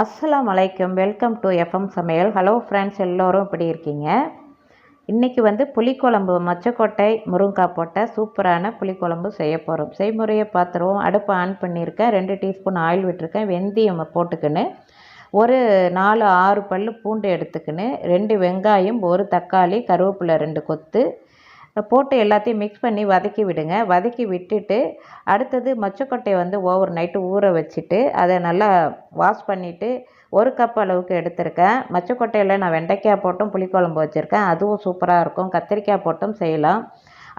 அஸ்லாம் அலைக்கும் welcome to FM சமையல். ஹலோ ஃப்ரெண்ட்ஸ் எல்லோரும் இப்படி இருக்கீங்க? இன்றைக்கி வந்து புளிக்குழம்பு மச்சக்கோட்டை முருங்காய் போட்ட சூப்பரான புளிக்குழம்பு செய்ய போகிறோம் செய்முறையை பார்த்துருவோம். அடுப்பை ஆன் பண்ணியிருக்கேன். ரெண்டு டீஸ்பூன் ஆயில் விட்டுருக்கேன். வெந்தயம் போட்டுக்கின்னு ஒரு நாலு ஆறு பல் பூண்டு எடுத்துக்கின்னு ரெண்டு வெங்காயம் ஒரு தக்காளி கருவேப்பிலை ரெண்டு கொத்து போட்டு எல்லாத்தையும் மிக்ஸ் பண்ணி வதக்கி விடுங்க. வதக்கி விட்டுட்டு அடுத்தது மொச்சக்கொட்டையை வந்து ஓவர் நைட்டு ஊற வச்சுட்டு அதை நல்லா வாஷ் பண்ணிவிட்டு ஒரு கப் அளவுக்கு எடுத்திருக்கேன். மொச்சக்கொட்டையில் நான் வெண்டைக்காய் போட்டும் புளிக்குழம்பு வச்சுருக்கேன். அதுவும் சூப்பராக இருக்கும். கத்திரிக்காய் போட்டும் செய்யலாம்.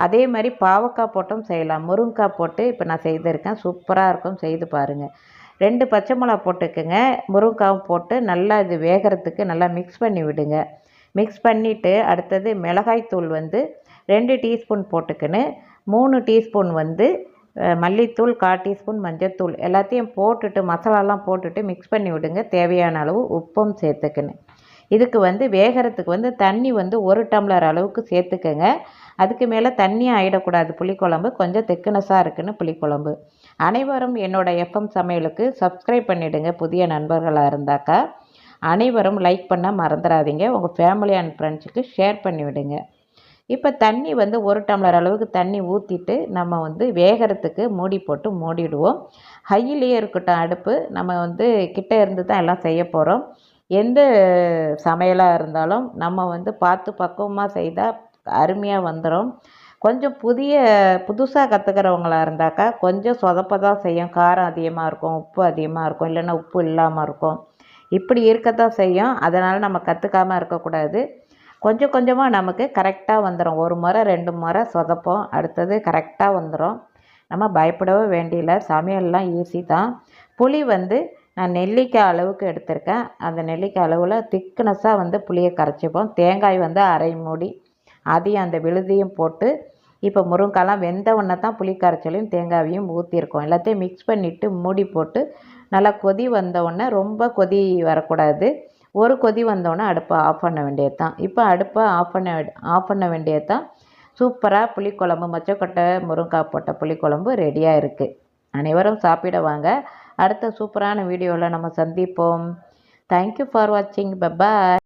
அதே மாதிரி பாவக்காய் போட்டும் செய்யலாம். முருங்கைக்காய் போட்டு இப்போ நான் செய்திருக்கேன். சூப்பராக இருக்கும். செய்து பாருங்கள் ரெண்டு பச்சை மிளகா போட்டுக்குங்க. முருங்கைக்காவும் போட்டு நல்லா இது வேகிறதுக்கு நல்லா மிக்ஸ் பண்ணி விடுங்க. மிக்ஸ் பண்ணிவிட்டு அடுத்தது மிளகாய்த்தூள் வந்து ரெண்டு டீஸ்பூன் போட்டுக்கின்னு மூணு டீஸ்பூன் வந்து மல்லித்தூள் கால் டீஸ்பூன் மஞ்சத்தூள் எல்லாத்தையும் போட்டுட்டு மசாலாலாம் போட்டுட்டு மிக்ஸ் பண்ணி விடுங்க. தேவையான அளவு உப்பும் சேர்த்துக்கின்னு. இதுக்கு வந்து வேகிறதுக்கு வந்து தண்ணி வந்து ஒரு டம்ளர் அளவுக்கு சேர்த்துக்கங்க. அதுக்கு மேலே தண்ணி ஆகிடக்கூடாது புளிக்குழம்பு கொஞ்சம் திக்குனஸாக இருக்குன்னு புளிக்குழம்பு. அனைவரும் என்னோடய எஃப்எம் சமையலுக்கு சப்ஸ்கிரைப் பண்ணிவிடுங்க புதிய நண்பர்களாக இருந்தாக்கா. அனைவரும் லைக் பண்ண மறந்துடாதீங்க. உங்கள் ஃபேமிலி அண்ட் ஃப்ரெண்ட்ஸுக்கு ஷேர் பண்ணிவிடுங்க இப்போ தண்ணி வந்து ஒரு டம்ளர் அளவுக்கு தண்ணி ஊற்றிட்டு நம்ம வந்து வேகிறதுக்கு மூடி போட்டு மூடிடுவோம். ஹையிலேயே இருக்கட்டும் அடுப்பு. நம்ம வந்து கிட்டே இருந்து தான் எல்லாம் செய்ய போகிறோம் எந்த சமையலாக இருந்தாலும் நம்ம வந்து பார்த்து பக்குவமாக செய்தால் அருமையாக வந்துடும் கொஞ்சம் புதிய புதுசாக கற்றுக்கிறவங்களா இருந்தாக்கா கொஞ்சம் சொதப்ப தான் செய்யும். காரம் அதிகமாக இருக்கும் உப்பு அதிகமாக இருக்கும் இல்லைன்னா உப்பு இல்லாமல் இருக்கும். இப்படி இருக்கத்தான் செய்யும். அதனால் நம்ம கற்றுக்காமல் இருக்கக்கூடாது. கொஞ்சம் கொஞ்சமாக நமக்கு கரெக்டாக வந்துடும் ஒரு முறை ரெண்டு முறை சொதப்போம். அடுத்தது கரெக்டாக வந்துடும் நம்ம பயப்படவே வேண்டியில சமையல்லாம் ஈஸி தான். புளி வந்து நான் நெல்லிக்காய் அளவுக்கு எடுத்திருக்கேன். அந்த நெல்லிக்காய் அளவில் திக்னஸாக வந்து புளியை கரைச்சிப்போம். தேங்காய் வந்து அரை மூடி அதையும் அந்த விழுதியும் போட்டு இப்போ முருங்காலாம் வெந்த உடனே தான் புளி கரைச்சலையும் தேங்காயையும் ஊற்றிருக்கோம் எல்லாத்தையும் மிக்ஸ் பண்ணிவிட்டு மூடி போட்டு நல்லா கொதி வந்த உடனே ரொம்ப கொதி வரக்கூடாது. ஒரு கொதி வந்தோடனே அடுப்பை ஆஃப் பண்ண வேண்டியது தான் இப்போ அடுப்பை ஆஃப் பண்ண ஆஃப் பண்ண வேண்டியது தான் சூப்பராக புளிக்குழம்பு மொச்சக்கொட்டை முருங்காய் போட்ட புளிக்குழம்பு ரெடியாக இருக்குது அனைவரும் சாப்பிட வாங்க. அடுத்த சூப்பரான வீடியோவில் நம்ம சந்திப்போம். தேங்க்யூ ஃபார் வாட்சிங் பபாய்